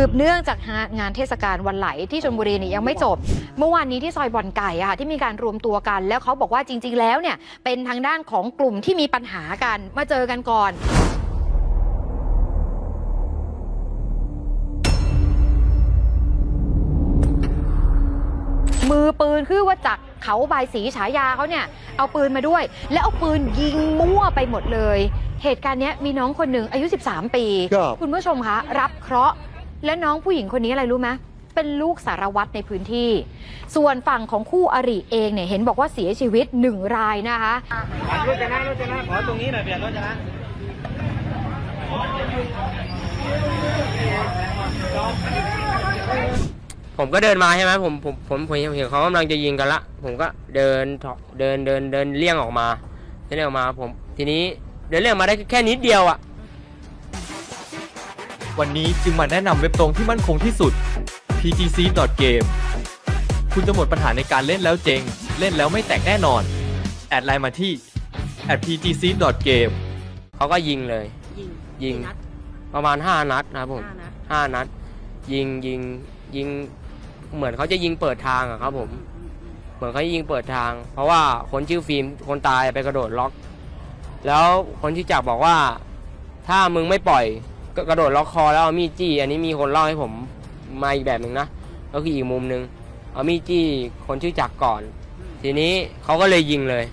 สืบเนื่องจากงานเทศกาลวันไหลที่ชลบุรีเนี่ยยังไม่จบ เมื่อวานนี้ที่ซอยบ่อนไก่อะค่ะที่มีการรวมตัวกัน แล้วเขาบอกว่าจริง ๆ แล้วเนี่ยเป็นทางด้านของกลุ่มที่มีปัญหากันมาเจอกันก่อนมือปืนคือว่าจักรเขาใบายสีฉายาเขาเนี่ย เอาปืนมาด้วย แล้วเอาปืนยิงมั่วไปหมดเลย เหตุการณ์เนี้ยมีน้องคนหนึ่งอายุ 13 ปีครับคุณผู้ชมคะรับเคราะห์ และน้องผู้หญิงคนนี้อะไรรู้ไหมเป็นลูกสารวัตรในพื้นที่ ส่วนฝั่งของคู่อริเองเนี่ยเห็นบอกว่าเสียชีวิตหนึ่งรายนะคะรถจะนะรถจะนะขอตรงนี้หน่อยเปลี่ยนรถจะนะผมก็เดินมาใช่ไหมผมผมผมผมเห็นเขากำลังจะยิงกันละ ผมก็เดินถอเดินเดินเดินเลี่ยงออกมาเลี่ยงออกมาผมทีนี้เดินเลี่ยงมาได้แค่นิดเดียวอะ วันนี้จึงมาแนะนำเว็บตรงที่มั่นคงที่สุด pgc.game คุณจะหมดปัญหาในการเล่นแล้วเจง เล่นแล้วไม่แตกแน่นอน แอดไลน์มาที่ @pgc.game เขาก็ยิงเลย ยิงยิงกี่นัดประมาณ 5 นัดนะครับผมห้านัดห้านัด ยิงยิงยิง เหมือนเขาจะยิงเปิดทางอะครับผม เหมือนเขาจะยิงเปิดทาง เพราะว่าคนชื่อฟิล์มคนตายไปกระโดดล็อก แล้วคนที่จับบอกว่า ถ้ามึงไม่ปล่อย ก็กระโดดล็อกคอแล้วเอามีดจี้ อันนี้มีคนเล่าให้ผมมาอีกแบบหนึ่งนะก็คืออีกมุมหนึ่งเอามีดจี้คนชื่อจักรก่อน ทีนี้เขาก็เลยยิงเลย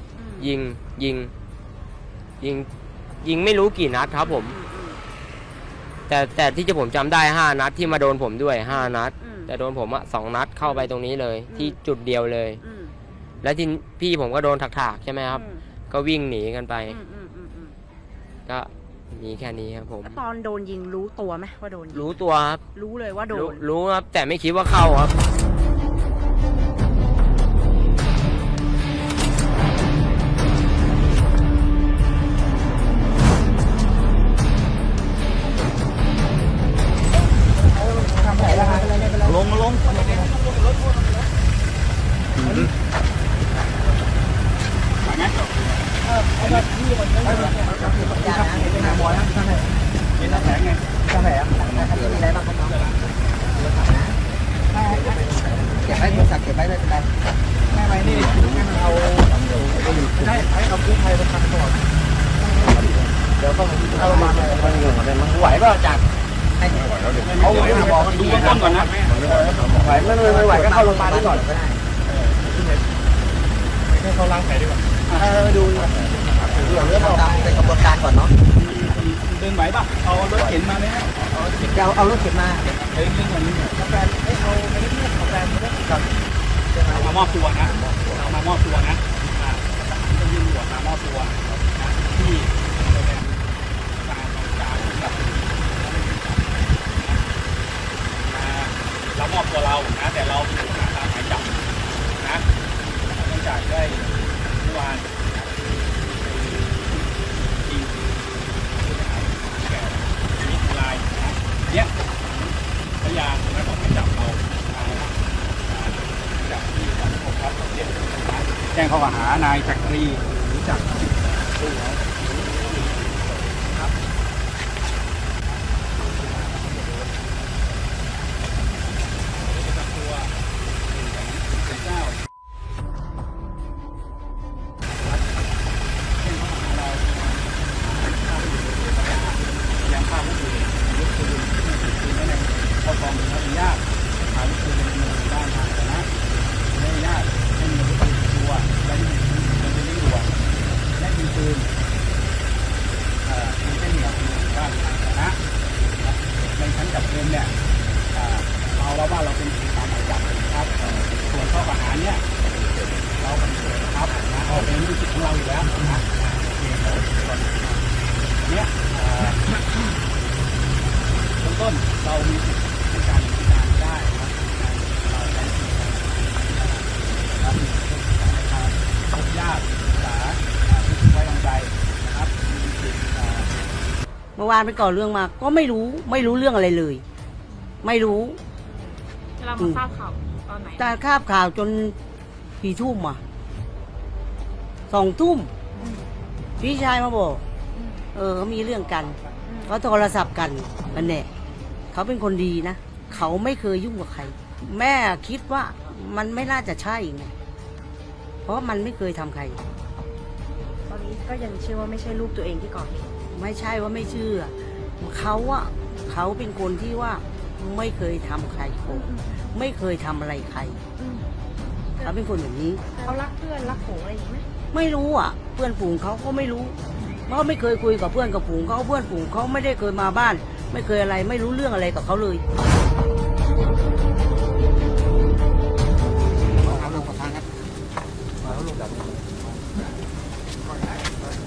ยิงยิง ยิงยิงไม่รู้กี่นัดครับผม แต่แต่ที่จะผมจำได้ห้านัดที่มาโดนผมด้วยห้านัด อืม แต่โดนผมอะสองนัดเข้าไปตรงนี้เลย อืม ที่จุดเดียวเลย อืมแล้วที่พี่ผมก็โดนถักๆใช่ไหมครับ อืมก็วิ่งหนีกันไป อืมอืมอืมอืมก็ มีแค่นี้ครับผมแล้วตอนโดนยิงรู้ตัวไหมว่าโดนยิงรู้ตัวครับรู้เลยว่าโดรู้น รู้ครับแต่ไม่คิดว่าเข้าครับ ให้เขาล้างแผลดีกว่า เออ ดู เดี๋ยวเรื่องตามเป็นกระบวนการก่อนเนาะเดินไหวป่ะเอารถเข็นมาไหมเอารถเข็นเดี๋ยวเอารถเข็นมาเฮ้ยเรื่องวันนี้กาแฟเอ้ยเอาไปเรื่อยๆกาแฟมาด้วยกันเอามามอบตัวนะเอามามอบตัวนะอ่าต้องยื่นหัวมามอบตัวนะที่โรงแรมการการกับอ่าเรามอบตัวเรานะแต่เราถูกหาตามหมายจับนะเนื่องจากได้เมื่อวานนะยิงผู้เสียหายแก่ชีวิตลายนะเนี่ยพยานและของหมายจับเราอ่าอ่าจับที่สังคมครับเรียน แจ้งข้อกล่าหานายจักรีหรือจักรตู้เขาครับตัวหนึ่งแสนสิบเก้า ยังภาพก็คือยุคปืนปืนไว้ในครอบครองโดยไม่อนุญาตพาลูกปืนไปในเมืองบ้านทางสาธารณะไม่อนุญาตให้มีอาวุธปืนติดตัวและที่มีปืนเป็นเรื่องด่วนและมีปืนเอ่อมีเส้นเหนียวในหมู่บ้านทางสาธารณะในชั้นจับกุมเนี่ยเอ่อเอาแล้วว่าเราเป็นผู้ตามหมายจับนะครับเอ่อส่วนข้อกล่าวหาเนี่ยเราปฏิเสธนะครับนะเอาเป็นวิธีของเราอยู่แล้วนะโอเคเดี๋ยวส่วนเนี่ยเอ่อ เบื้องต้น เรามีสิทธิ์ในการดำเนินการได้นะครับเราได้มีการนะครับมีการพบญาติศึกษาอ่าที่ไว้วางใจนะครับมีสิทธิ์อ่า เมื่อวานไปก่อเรื่องมา ก็ไม่รู้ไม่รู้เรื่องอะไรเลย ไม่รู้เรามาทราบข่าวตอนไหนแต่คาบข่าวจนกี่ทุ่มอะสองทุ่มพี่ชายมาบอก อืมเออเขามีเรื่องกัน อืมเขาโทรศัพท์กันนั่นแหละ เขาเป็นคนดีนะอเขาไม่เคยยุ่งกับใคร แม่คิดว่ามันไม่น่าจะใช่ไงเพราะมันไม่เคยทำใคร ตอนนี้ก็ยังเชื่อว่าไม่ใช่ลูกตัวเองที่ก่อเหตุไม่ใช่ว่าไม่เชื่อ เขาอะเขาเป็นคนที่ว่าไม่เคยทำใครโกงไม่เคยทำอะไรใครเขาเป็นคนอย่างนี้ เขารักเพื่อนรักโขงอะไรอย่างนี้ไหมไม่รู้อะ เพื่อนฝูงเขาก็ไม่รู้เพราะไม่เคยคุยกับเพื่อนกับฝูงเขาเพื่อนฝูงเขาไม่ได้เคยมาบ้าน ไม่เคยอะไรไม่รู้เรื่องอะไรกับเขาเลย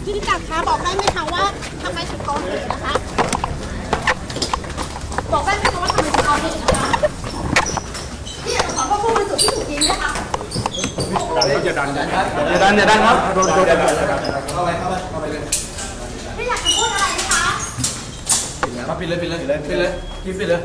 พี่กัดคะบอกได้ไหมคะว่าทำไมถึงก่อเหตุนะคะ บอกได้ไหมคะว่าทำไมถึงก่อเหตุนะคะพี่อยากจะขอว่าผู้บริสุทธิ์ที่ถูกยิงนะคะอย่าดันอย่าดันอย่าดันครับโดนโดนเข้าไปเข้าไปเข้าไปเลย พี่อยากจะพูดอะไรไหมคะปิดเลยปิดเลยปิดเลยปิดเลยกินปิดเลย